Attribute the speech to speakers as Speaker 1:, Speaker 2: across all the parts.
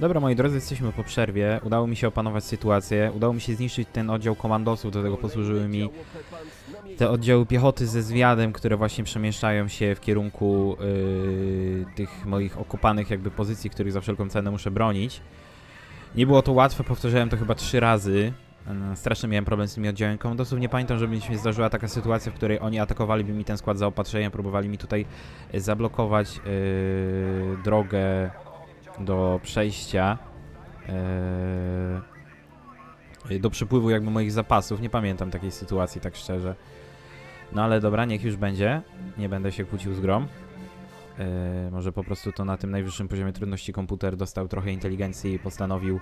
Speaker 1: Dobra, moi drodzy, jesteśmy po przerwie. Udało mi się opanować sytuację. Udało mi się zniszczyć ten oddział komandosów, do tego posłużyły mi te oddziały piechoty ze zwiadem, które właśnie przemieszczają się w kierunku yy, tych moich okopanych jakby pozycji, których za wszelką cenę muszę bronić. Nie było to łatwe, powtarzałem to chyba trzy razy. Yy, Strasznie miałem problem z tymi oddziałami komandosów. Nie pamiętam, żeby mi się zdarzyła taka sytuacja, w której oni atakowaliby mi ten skład zaopatrzenia, próbowali mi tutaj zablokować yy, drogę do przejścia. Yy, do przepływu jakby moich zapasów. Nie pamiętam takiej sytuacji, tak szczerze. No ale dobra, niech już będzie. Nie będę się kłócił z grom. Yy, może po prostu to na tym najwyższym poziomie trudności komputer dostał trochę inteligencji i postanowił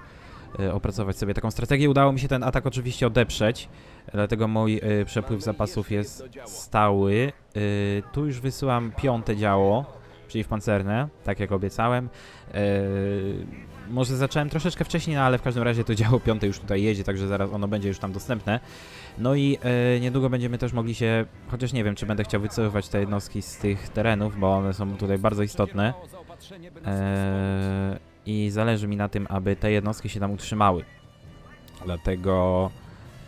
Speaker 1: yy, opracować sobie taką strategię. Udało mi się ten atak oczywiście odeprzeć, dlatego mój yy, przepływ zapasów jest stały. Yy, tu już wysyłam piąte działo, przeciwpancerne, tak jak obiecałem. Yy, może zacząłem troszeczkę wcześniej, no ale w każdym razie to działo piąte już tutaj jedzie, także zaraz ono będzie już tam dostępne. No i e, niedługo będziemy też mogli się, chociaż nie wiem, czy będę chciał wycofywać te jednostki z tych terenów, bo one są tutaj bardzo istotne. E, I zależy mi na tym, aby te jednostki się tam utrzymały. Dlatego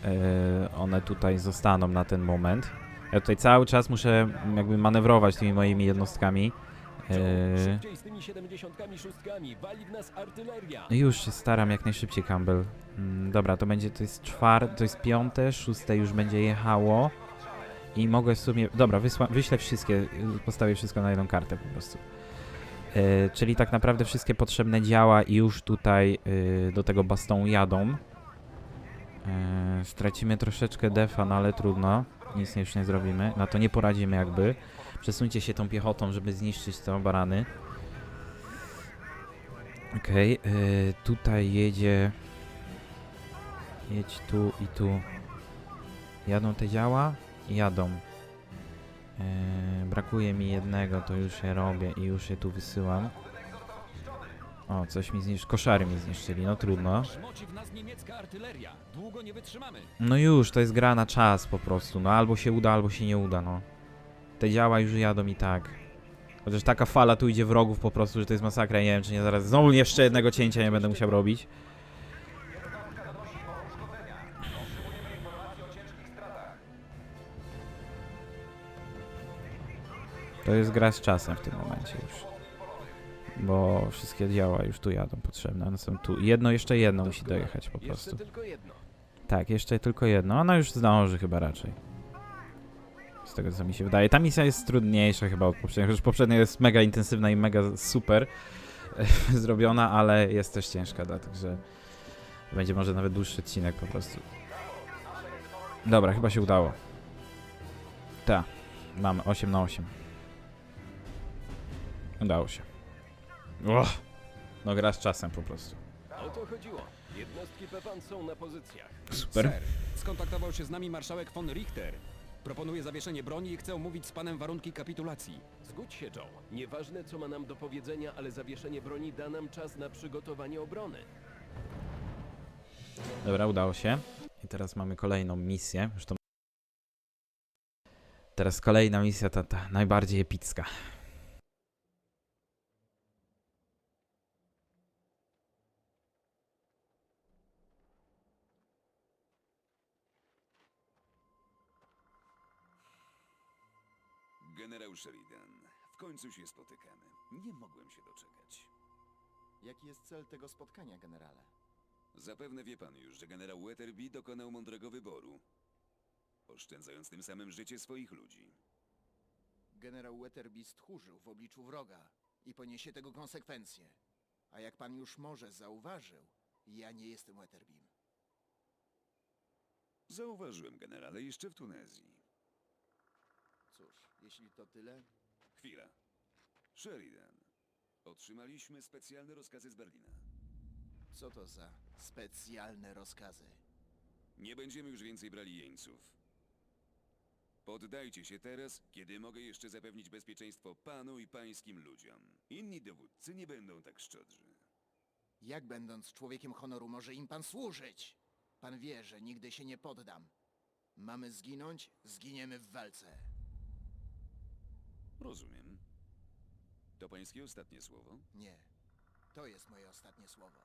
Speaker 1: e, one tutaj zostaną na ten moment. Ja tutaj cały czas muszę jakby manewrować tymi moimi jednostkami. E,
Speaker 2: Szybciej z tymi 76 wali w nas artyleria.
Speaker 1: Już się staram jak najszybciej, Campbell. Mm, dobra, to będzie, to jest czwarte, to jest piąte, szóste już będzie jechało. I mogę w sumie, dobra, wysła, wyślę wszystkie, y, postawię wszystko na jedną kartę po prostu. E, czyli tak naprawdę wszystkie potrzebne działa i już tutaj y, do tego bastonu jadą. E, stracimy troszeczkę defa, no ale trudno. Nic już nie zrobimy. Na to nie poradzimy jakby. Przesuńcie się tą piechotą, żeby zniszczyć te barany. Okej, y, tutaj jedzie. Jedź tu i tu. Jadą te działa? Jadą. Y, brakuje mi jednego, to już je robię i już je tu wysyłam. O, coś mi zniszczyli. Koszary mi zniszczyli, no trudno. No już, to jest gra na czas po prostu. No albo się uda, albo się nie uda, no. Te działa już jadą i tak. Chociaż taka fala tu idzie wrogów po prostu, że to jest masakra. Nie wiem, czy nie zaraz znowu jeszcze jednego cięcia nie będę musiał robić. To jest gra z czasem w tym momencie już. Bo wszystkie działa już tu jadą potrzebne. One są tu. Jedno, jeszcze jedno musi dojechać po prostu. Tak, jeszcze tylko jedno. Ona już zdąży chyba raczej. Z tego co mi się wydaje. Ta misja jest trudniejsza chyba od poprzedniej. Chociaż poprzednia jest mega intensywna i mega super zrobiona, ale jest też ciężka, dlatego że będzie może nawet dłuższy odcinek po prostu. Dobra, chyba się udało. Ta, mamy 8 na 8. Udało się. No gra z czasem po prostu.
Speaker 2: O to chodziło. Jednostki Pepan są na pozycjach.
Speaker 1: Super.
Speaker 3: Ser, skontaktował się z nami marszałek von Richter. Proponuje zawieszenie broni i chce omówić z panem warunki kapitulacji.
Speaker 2: Zgódź się, Joe. Nieważne, co ma nam do powiedzenia, ale zawieszenie broni da nam czas na przygotowanie obrony.
Speaker 1: Dobra, udało się. I teraz mamy kolejną misję. To... Teraz kolejna misja, ta, ta najbardziej epicka.
Speaker 4: Generał Sheridan, w końcu się spotykamy. Nie mogłem się doczekać.
Speaker 5: Jaki jest cel tego spotkania, generale?
Speaker 4: Zapewne wie pan już, że generał Weatherby dokonał mądrego wyboru, oszczędzając tym samym życie swoich ludzi.
Speaker 5: Generał Weatherby stchórzył w obliczu wroga i poniesie tego konsekwencje. A jak pan już może zauważył, ja nie jestem Weatherbym.
Speaker 4: Zauważyłem generale jeszcze w Tunezji.
Speaker 5: Cóż, jeśli to tyle,
Speaker 4: Chwila. Sheridan, otrzymaliśmy specjalne rozkazy z Berlina.
Speaker 5: co to za specjalne rozkazy?
Speaker 4: Nie będziemy już więcej brali jeńców. Poddajcie się teraz, kiedy mogę jeszcze zapewnić bezpieczeństwo panu i pańskim ludziom. Inni dowódcy nie będą tak szczodrzy.
Speaker 5: Jak będąc człowiekiem honoru może im pan służyć? Pan wie, że nigdy się nie poddam. Mamy zginąć, zginiemy w walce.
Speaker 4: Rozumiem. To pańskie ostatnie słowo?
Speaker 5: Nie. To jest moje ostatnie słowo.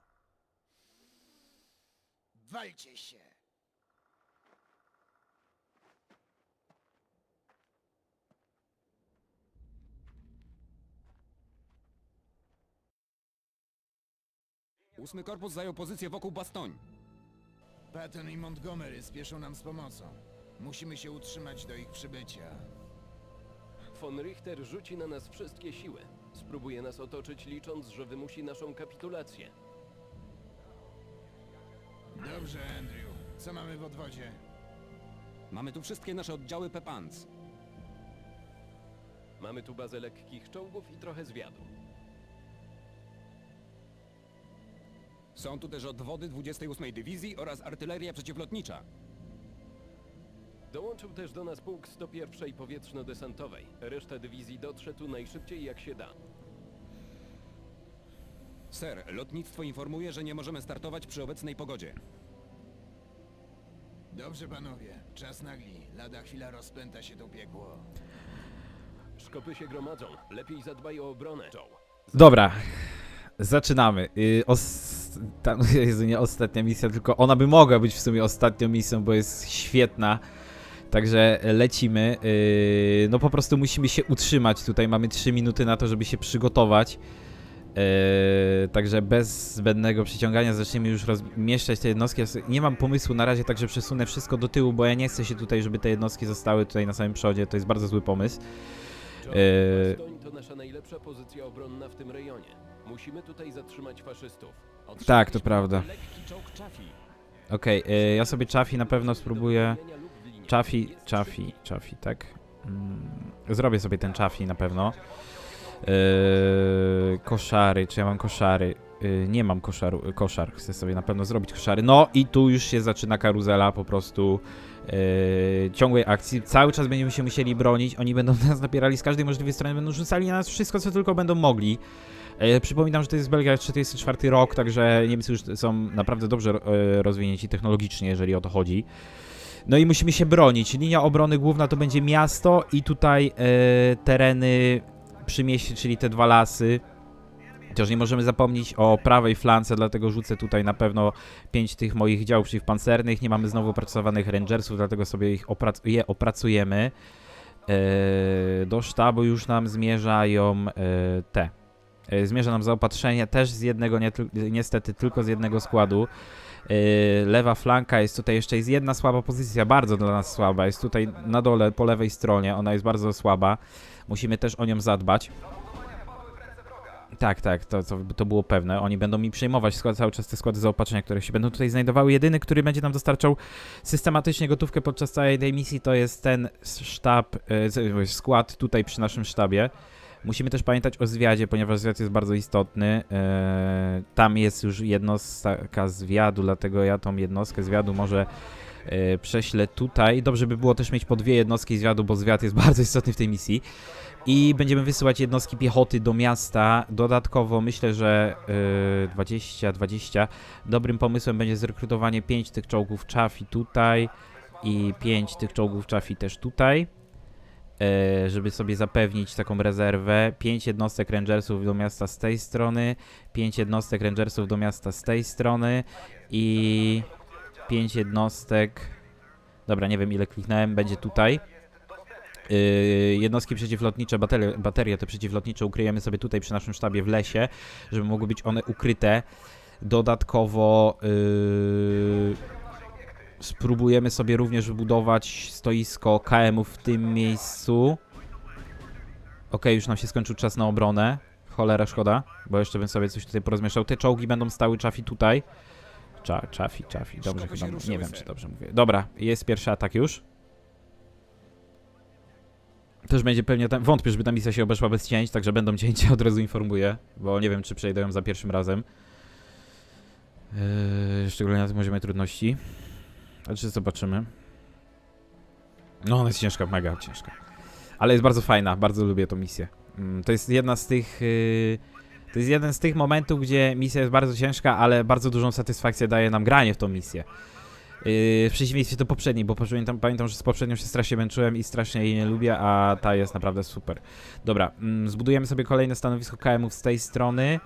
Speaker 5: Walcie się!
Speaker 3: Ósmy korpus zajął pozycję wokół Bastoń.
Speaker 5: Patton i Montgomery spieszą nam z pomocą. Musimy się utrzymać do ich przybycia.
Speaker 2: Von Richter rzuci na nas wszystkie siły. Spróbuje nas otoczyć, licząc, że wymusi naszą kapitulację.
Speaker 5: Dobrze, Andrew. Co mamy w odwodzie?
Speaker 3: Mamy tu wszystkie nasze oddziały Pepans.
Speaker 2: Mamy tu bazę lekkich czołgów i trochę zwiadu.
Speaker 3: Są tu też odwody 28 Dywizji oraz artyleria przeciwlotnicza.
Speaker 2: Dołączył też do nas pułk 101 powietrzno-desantowej. Reszta dywizji dotrze tu najszybciej jak się da.
Speaker 3: Ser, lotnictwo informuje, że nie możemy startować przy obecnej pogodzie.
Speaker 5: Dobrze, panowie. Czas nagli. Lada chwila rozpęta się to piekło.
Speaker 2: Szkopy się gromadzą. Lepiej zadbaj o obronę, Joe.
Speaker 1: Dobra, zaczynamy. Yy, os... ta, Jezu, nie ostatnia misja, tylko ona by mogła być w sumie ostatnią misją, bo jest świetna. Także lecimy. Yy, no po prostu musimy się utrzymać tutaj. Mamy 3 minuty na to, żeby się przygotować. Yy, także bez zbędnego przyciągania zaczniemy już rozmieszczać te jednostki. Nie mam pomysłu na razie, także przesunę wszystko do tyłu, bo ja nie chcę się tutaj, żeby te jednostki zostały tutaj na samym przodzie. To jest bardzo zły pomysł. Eee.
Speaker 2: Bastoń to nasza najlepsza pozycja obronna w tym rejonie. Musimy tutaj zatrzymać faszystów.
Speaker 1: Tak, to prawda. Okej, yy, ja sobie Chaffee na pewno spróbuję.
Speaker 2: Jest
Speaker 1: Chaffee, Chaffee, tak? Mm, zrobię sobie ten Chaffee na pewno. Yy, koszary, czy ja mam koszary? Yy, nie mam koszaru, koszar, chcę sobie na pewno zrobić koszary. No i tu już się zaczyna karuzela po prostu yy, ciągłej akcji. Cały czas będziemy się musieli bronić, oni będą nas napierali z każdej możliwej strony, będą rzucali na nas wszystko, co tylko będą mogli. Przypominam, że to jest Belgia 44 rok, także Niemcy już są naprawdę dobrze rozwinięci technologicznie, jeżeli o to chodzi. No i musimy się bronić. Linia obrony główna to będzie miasto i tutaj e, tereny przy mieście, czyli te dwa lasy. Chociaż nie możemy zapomnieć o prawej flance, dlatego rzucę tutaj na pewno pięć tych moich działów przeciwpancernych. Nie mamy znowu opracowanych rangersów, dlatego sobie ich oprac je opracujemy. E, do sztabu już nam zmierzają e, te. E, Zmierza nam zaopatrzenie też z jednego, niestety tylko z jednego składu. Yy, lewa flanka jest tutaj jeszcze jest jedna słaba pozycja, bardzo dla nas słaba. Jest tutaj na dole po lewej stronie, ona jest bardzo słaba. Musimy też o nią zadbać. Tak, tak, to, to, to było pewne. Oni będą mi przejmować skład, cały czas te składy zaopatrzenia, które się będą tutaj znajdowały. Jedyny, który będzie nam dostarczał systematycznie gotówkę podczas całej tej misji, to jest ten sztab, e, skład tutaj przy naszym sztabie. Musimy też pamiętać o zwiadzie, ponieważ zwiad jest bardzo istotny. Eee, tam jest już jednostka zwiadu, dlatego ja tą jednostkę zwiadu może e, prześlę tutaj. Dobrze by było też mieć po dwie jednostki zwiadu, bo zwiad jest bardzo istotny w tej misji. I będziemy wysyłać jednostki piechoty do miasta. Dodatkowo myślę, że e, 20, 20. Dobrym pomysłem będzie zrekrutowanie 5 tych czołgów Chaffee tutaj i 5 tych czołgów Chaffee też tutaj e, żeby sobie zapewnić taką rezerwę. 5 jednostek rangersów do miasta z tej strony, 5 jednostek rangersów do miasta z tej strony i 5 jednostek. Dobra, nie wiem ile kliknąłem, będzie tutaj. Yy, jednostki przeciwlotnicze, baterie, baterie te przeciwlotnicze ukryjemy sobie tutaj przy naszym sztabie w lesie, żeby mogły być one ukryte. Dodatkowo yy, spróbujemy sobie również wybudować stoisko KM-ów w tym miejscu. Okej, już nam się skończył czas na obronę. Cholera, szkoda, bo jeszcze bym sobie coś tutaj porozmieszał. Te czołgi będą stały Chafi tutaj. Cza, Chafi, Chafi, dobrze chyba,
Speaker 3: ruszyły,
Speaker 1: nie wiem
Speaker 3: sir.
Speaker 1: czy dobrze mówię. Dobra, jest pierwszy atak już. Też będzie pewnie tam, wątpię, żeby ta misja się obeszła bez cięć, także będą cięcia, od razu informuję, bo nie wiem czy przejdę ją za pierwszym razem. Yy, szczególnie na tym poziomie trudności. Ale czy zobaczymy? No, ona jest ciężka, mega ciężka. Ale jest bardzo fajna, bardzo lubię tą misję. Mm, To jest jedna z tych. yy, To jest jeden z tych momentów, gdzie misja jest bardzo ciężka, ale bardzo dużą satysfakcję daje nam granie w tą misję. Yy, w przeciwieństwie do poprzedniej, bo pamiętam, pamiętam, że z poprzednią się strasznie męczyłem i strasznie jej nie lubię, a ta jest naprawdę super. Dobra, mm, zbudujemy sobie kolejne stanowisko KM-ów z tej strony.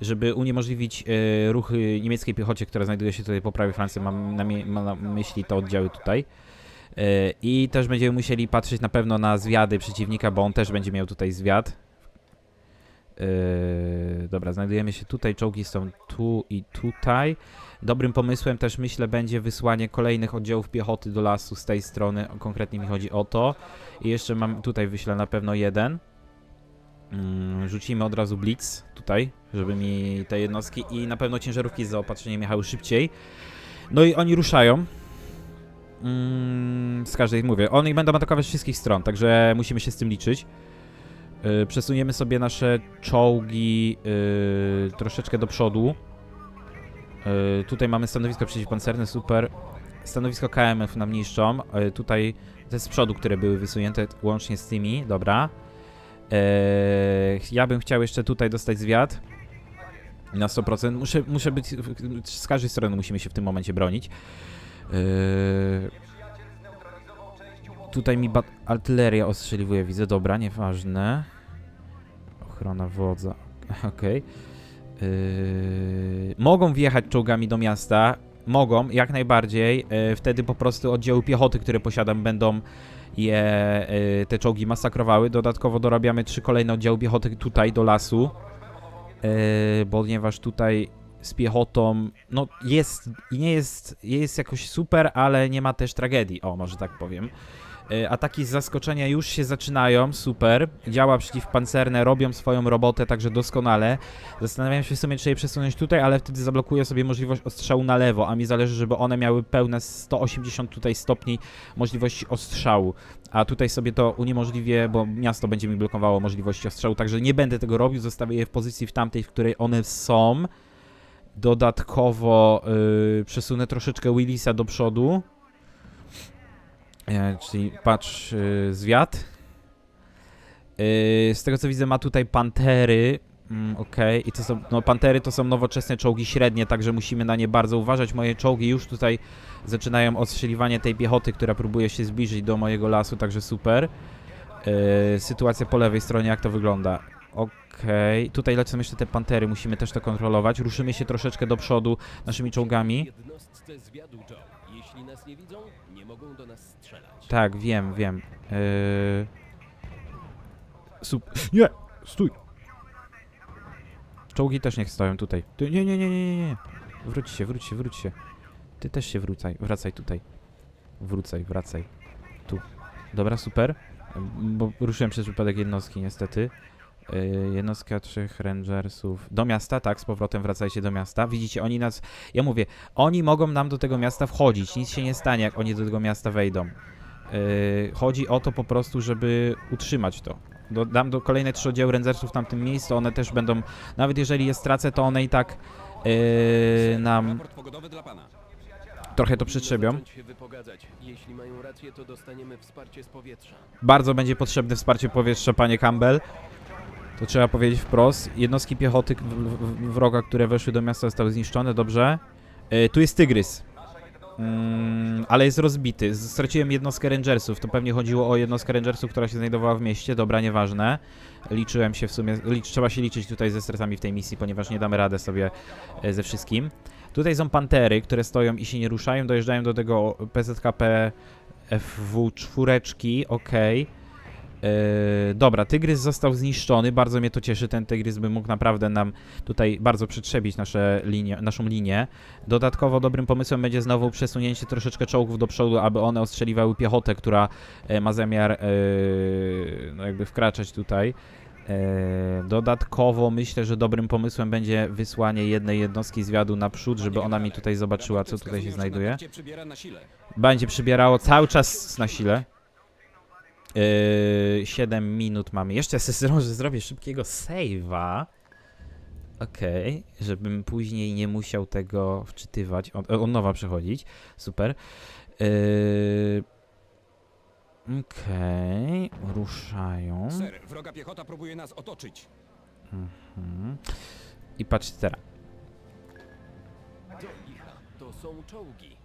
Speaker 1: Żeby uniemożliwić e, ruchy niemieckiej piechocie, która znajduje się tutaj po prawej Francji. Mam na, mi- mam na myśli te oddziały tutaj. E, I też będziemy musieli patrzeć na pewno na zwiady przeciwnika, bo on też będzie miał tutaj zwiad. E, dobra, znajdujemy się tutaj, czołgi są tu i tutaj. Dobrym pomysłem też myślę będzie wysłanie kolejnych oddziałów piechoty do lasu z tej strony. Konkretnie mi chodzi o to. I jeszcze mam tutaj wyślę na pewno jeden. Mm, rzucimy od razu blitz tutaj, żeby mi te jednostki i na pewno ciężarówki z zaopatrzeniem jechały szybciej. No i oni ruszają. Mm, z każdej mówię. Oni będą atakować wszystkich stron, także musimy się z tym liczyć. Yy, przesuniemy sobie nasze czołgi yy, troszeczkę do przodu. Yy, tutaj mamy stanowisko przeciwpancerne, super. Stanowisko KMF nam niszczą. Yy, tutaj te z przodu, które były wysunięte łącznie z tymi, dobra. Eee, ja bym chciał jeszcze tutaj dostać zwiat. Na 100%. Muszę, muszę być. Z każdej strony musimy się w tym momencie bronić. Eee, tutaj mi artyleria ostrzeliwuje, widzę. Dobra, nieważne. Ochrona wodza. Okej. Eee, mogą wjechać czołgami do miasta. Mogą, jak najbardziej. Wtedy po prostu oddziały piechoty, które posiadam, będą je y, te czołgi masakrowały. Dodatkowo dorabiamy trzy kolejne oddziały piechoty tutaj do lasu, y, ponieważ tutaj z piechotą, no jest nie jest, jest jakoś super, ale nie ma też tragedii, o może tak powiem. Y, Ataki z zaskoczenia już się zaczynają, super. Działa przeciwpancerne, robią swoją robotę także doskonale. Zastanawiam się w sumie, czy je przesunąć tutaj, ale wtedy zablokuję sobie możliwość ostrzału na lewo, a mi zależy, żeby one miały pełne 180 tutaj stopni możliwości ostrzału. A tutaj sobie to uniemożliwię, bo miasto będzie mi blokowało możliwości ostrzału, także nie będę tego robił, zostawię je w pozycji w tamtej, w której one są. Dodatkowo yy, przesunę troszeczkę Willisa do przodu. E, czyli patrz, yy, zwiat. Yy, z tego co widzę ma tutaj pantery. Mm, Okej, i to są, no pantery to są nowoczesne czołgi średnie, także musimy na nie bardzo uważać. Moje czołgi już tutaj zaczynają ostrzeliwanie tej piechoty, która próbuje się zbliżyć do mojego lasu, także super. Yy, sytuacja po lewej stronie, jak to wygląda? Okej, tutaj lecą jeszcze te pantery, musimy też to kontrolować. Ruszymy się troszeczkę do przodu naszymi czołgami.
Speaker 2: Jeśli nas nie widzą, mogą do nas strzelać.
Speaker 1: Tak, wiem, wiem. Yy... Sup... Nie! Stój! Czołgi też niech stoją tutaj. Ty, nie, nie, nie, nie, nie. Wróć się, wróć się, wróć się. Ty też się wrócaj, wracaj tutaj. Wrócaj, wracaj. Tu. Dobra, super. Bo ruszyłem przez przypadek jednostki, niestety. Yy, jednostka trzech rangersów. Do miasta, tak, z powrotem wracajcie do miasta. Widzicie, oni nas... Ja mówię, oni mogą nam do tego miasta wchodzić. Nic się nie stanie, jak oni do tego miasta wejdą. Yy, chodzi o to po prostu, żeby utrzymać to. Do, dam do kolejne trzy oddziały rangersów w tamtym miejscu, one też będą, nawet jeżeli je stracę, to one i tak yy, nam trochę to przytrzebią. Bardzo będzie potrzebne wsparcie powietrza, panie Campbell. To trzeba powiedzieć wprost. Jednostki piechoty wroga, które weszły do miasta, zostały zniszczone, dobrze. Yy, tu jest tygrys. Mm, ale jest rozbity. Straciłem jednostkę rangersów. To pewnie chodziło o jednostkę rangersów, która się znajdowała w mieście. Dobra, nieważne. Liczyłem się w sumie. Licz, trzeba się liczyć tutaj ze stratami w tej misji, ponieważ nie damy radę sobie e, ze wszystkim. Tutaj są pantery, które stoją i się nie ruszają. Dojeżdżają do tego PZKP FW4. Okej. Yy, dobra, tygrys został zniszczony, bardzo mnie to cieszy, ten tygrys by mógł naprawdę nam tutaj bardzo przytrzebić nasze linie, naszą linię. Dodatkowo dobrym pomysłem będzie znowu przesunięcie troszeczkę czołgów do przodu, aby one ostrzeliwały piechotę, która e, ma zamiar e, no jakby wkraczać tutaj. E, dodatkowo myślę, że dobrym pomysłem będzie wysłanie jednej jednostki zwiadu naprzód, żeby ona mi tutaj zobaczyła, co tutaj się znajduje. Będzie przybierało cały czas na sile. Yy, 7 minut mamy. Jeszcze sobie zrobię szybkiego save'a. Okej, żebym później nie musiał tego wczytywać, od, od nowa przechodzić. Super. Yy, Okej, ruszają.
Speaker 3: Ser, wroga piechota próbuje nas otoczyć.
Speaker 1: Mhm. I patrzcie teraz.
Speaker 2: To są czołgi.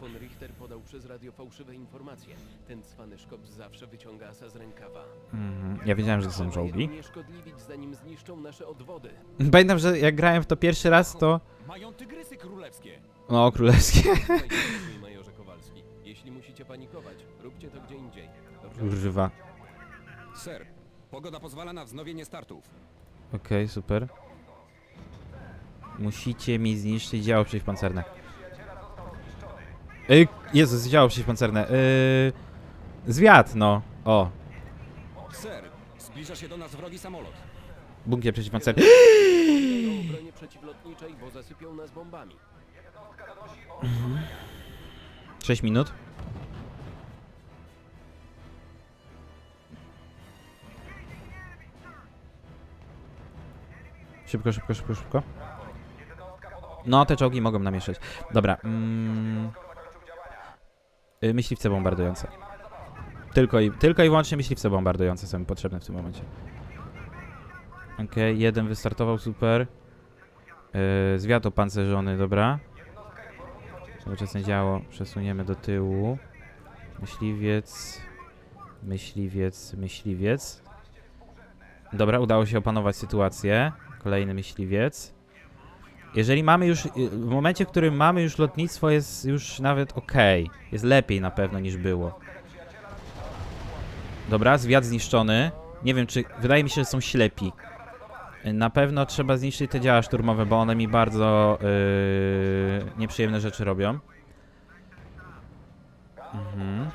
Speaker 2: Von Richter podał przez radio fałszywe informacje. Ten cwany szkop zawsze wyciąga asa z rękawa.
Speaker 1: Mhm. Ja wiedziałem, że to są
Speaker 2: Trzeba je unieszkodliwić, zanim zniszczą nasze odwody.
Speaker 1: Pamiętam, że jak grałem w to pierwszy raz, to...
Speaker 3: Mają tygrysy królewskie.
Speaker 1: No, królewskie.
Speaker 2: Majorze Kowalski. Jeśli musicie panikować, róbcie to gdzie indziej. Dobrze?
Speaker 1: Kurwa.
Speaker 3: Ser, pogoda pozwala na wznowienie startów.
Speaker 1: Okej, super. Musicie mi zniszczyć działo przeciwpancerne. Ej, Jezus, działo przeciwpancerne. Yy, zwiat, no. O,
Speaker 3: Ser, zbliża się do nas wrogi samolot.
Speaker 1: bunkier przeciwpancerny.
Speaker 2: obronie przeciwlotniczej, bo zasypią nas bombami.
Speaker 1: 6 minut. Szybko, szybko, szybko, szybko. No, te czołgi mogą namieszać. Dobra. Mm, y, myśliwce bombardujące. Tylko i, tylko i wyłącznie myśliwce bombardujące są mi potrzebne w tym momencie. Okej, jeden wystartował, super. Yy, zwiat opancerzony, dobra. Nowoczesne działo przesuniemy do tyłu. Myśliwiec, myśliwiec, myśliwiec. Dobra, udało się opanować sytuację. Kolejny myśliwiec. Jeżeli mamy już, y, w momencie, w którym mamy już lotnictwo jest już nawet ok. Jest lepiej na pewno niż było. Dobra, zwiat zniszczony. Nie wiem, czy, wydaje mi się, że są ślepi. Y, Na pewno trzeba zniszczyć te działa szturmowe, bo one mi bardzo yy, nieprzyjemne rzeczy robią. Mhm.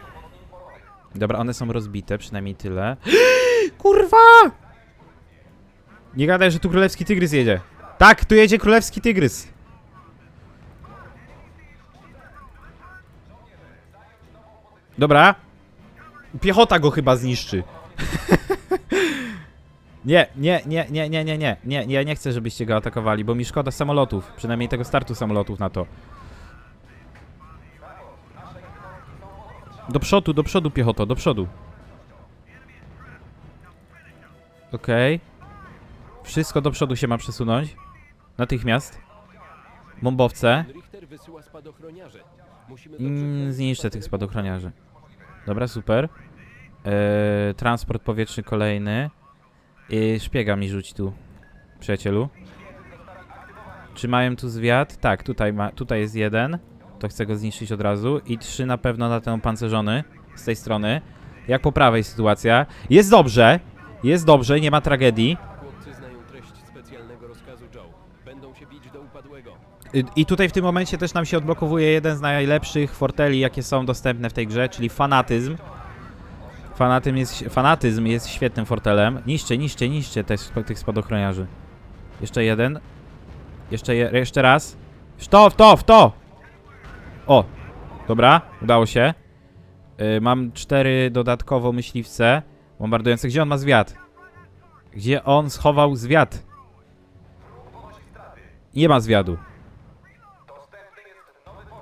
Speaker 1: Dobra, one są rozbite, przynajmniej tyle. Kurwa! Nie gadaj, że tu królewski tygrys jedzie. Tak, tu jedzie królewski tygrys. Dobra. Piechota go chyba zniszczy. Nie, nie, nie, nie, nie, nie, nie, nie, nie chcę, żebyście go atakowali, bo mi szkoda samolotów, przynajmniej tego startu samolotów na to. Do przodu, do przodu piechoto, do przodu. Okej. Wszystko do przodu się ma przesunąć. Natychmiast. Bombowce. Mm, zniszczę tych spadochroniarzy. Dobra, super. Eee, transport powietrzny kolejny. I szpiega mi rzuć tu, przyjacielu. Czy mają tu zwiat? Tak, tutaj, ma, tutaj jest jeden. To chcę go zniszczyć od razu. I trzy na pewno na ten opancerzony z tej strony. Jak po prawej sytuacja. Jest dobrze. Jest dobrze, nie ma tragedii. I tutaj w tym momencie też nam się odblokowuje jeden z najlepszych forteli, jakie są dostępne w tej grze, czyli fanatyzm. Fanatyzm jest, fanatyzm jest świetnym fortelem. Niszcie, niszcie, niszcie te, tych spadochroniarzy. Jeszcze jeden. Jeszcze, je, jeszcze raz. To, to, to! O! Dobra, udało się. Y, mam cztery dodatkowo myśliwce bombardujące. Gdzie on ma zwiat? Gdzie on schował zwiat? Nie ma zwiadu.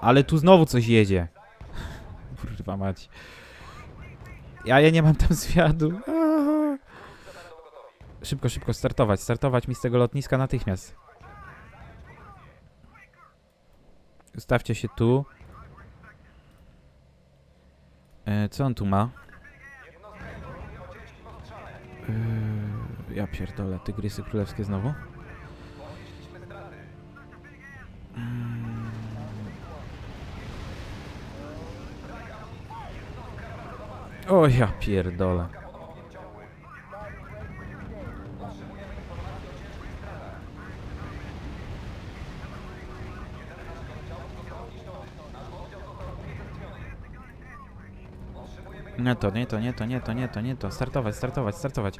Speaker 1: Ale tu znowu coś jedzie. Kurwa mać. Ja, ja nie mam tam zwiadu. Aaa. Szybko, szybko startować. Startować mi z tego lotniska natychmiast. Ustawcie się tu. E, co on tu ma? E, ja pierdolę, tygrysy królewskie znowu. O ja pierdolę. Nie to, nie to, nie to, nie to, nie to, nie to. Startować, startować, startować.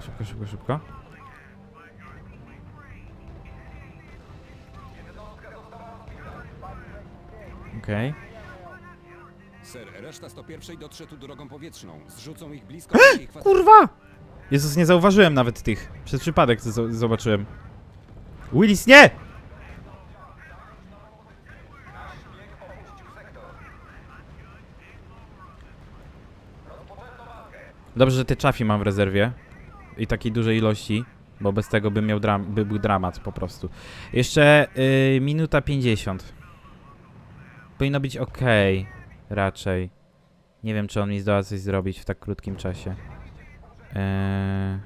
Speaker 1: Szybko, szybko, szybko. Okej.
Speaker 3: Ser, reszta 101 dotrze tu drogą powietrzną. Zrzucą ich blisko kwatery.
Speaker 1: Kurwa! Jezus, nie zauważyłem nawet tych. Przez przypadek to zo- zobaczyłem. Willis, nie! Dobrze, że te czafi mam w rezerwie. I takiej dużej ilości. Bo bez tego bym miał dram by był dramat po prostu. Jeszcze y, minuta 50. Powinno być ok. Raczej. Nie wiem, czy on mi zdoła coś zrobić w tak krótkim czasie. Eee,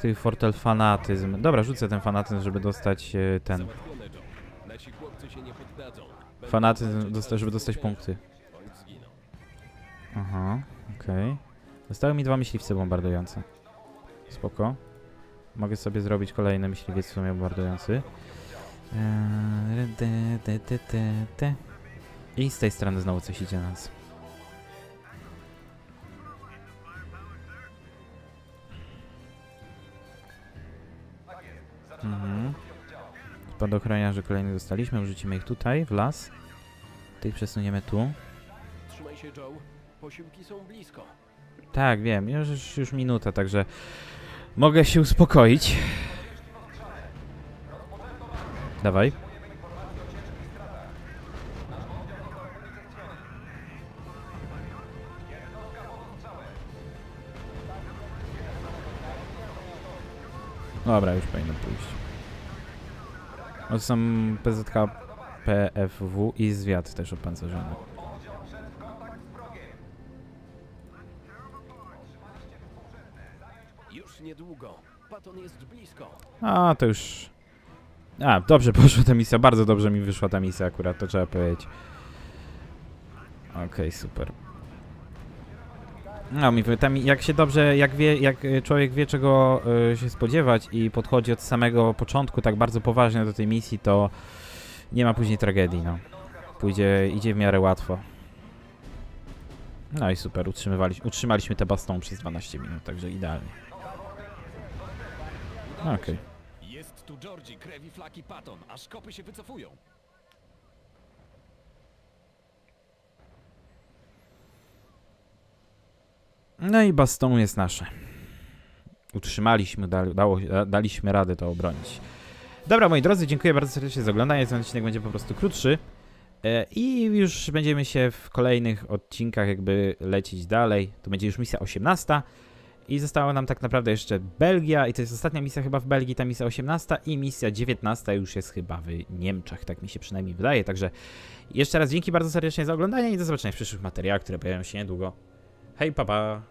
Speaker 1: ty fortel fanatyzm. Dobra, rzucę ten fanatyzm, żeby dostać e, ten. Fanatyzm,
Speaker 2: aż
Speaker 1: żeby
Speaker 2: do
Speaker 1: dostać punkty. Aha, okej. Zostały mi dwa myśliwce bombardujące. Spoko. Mogę sobie zrobić kolejny myśliwiec w sumie bombardujący. Eee, I z tej strony znowu coś idzie na nas. Mhm. Spadochroniarzy kolejnych dostaliśmy, wrzucimy ich tutaj, w las. Tych przesuniemy tu.
Speaker 2: Trzymaj się, Joe. Posiłki są blisko.
Speaker 1: Tak, wiem, już, już, już minuta, także mogę się uspokoić. Dawaj. Dobra, już powinno pójść. To są PZK, PFW i zwiat też opancerzony.
Speaker 2: Już niedługo. Paton jest blisko.
Speaker 1: A, to już... A, dobrze poszła ta misja, bardzo dobrze mi wyszła ta misja akurat, to trzeba powiedzieć. Okej, super. No, mi tam jak się dobrze, jak wie, jak y, człowiek wie czego y, się spodziewać i podchodzi od samego początku tak bardzo poważnie do tej misji, to nie ma później tragedii, no. Pójdzie, idzie w miarę łatwo. No i super, utrzymywali, utrzymaliśmy tę bastą przez 12 minut, także idealnie. Okej.
Speaker 3: Jest tu Georgie, Krewi, Flaki, Patton, aż kopy się wycofują.
Speaker 1: No i baston jest nasze. Utrzymaliśmy, da, dało, da, daliśmy radę to obronić. Dobra, moi drodzy, dziękuję bardzo serdecznie za oglądanie. Ten odcinek będzie po prostu krótszy. E, I już będziemy się w kolejnych odcinkach jakby lecieć dalej. To będzie już misja 18. I została nam tak naprawdę jeszcze Belgia. I to jest ostatnia misja chyba w Belgii, ta misja 18. I misja 19 już jest chyba w Niemczech. Tak mi się przynajmniej wydaje. Także jeszcze raz dzięki bardzo serdecznie za oglądanie i do zobaczenia w przyszłych materiałach, które pojawią się niedługo. Hey, Papa.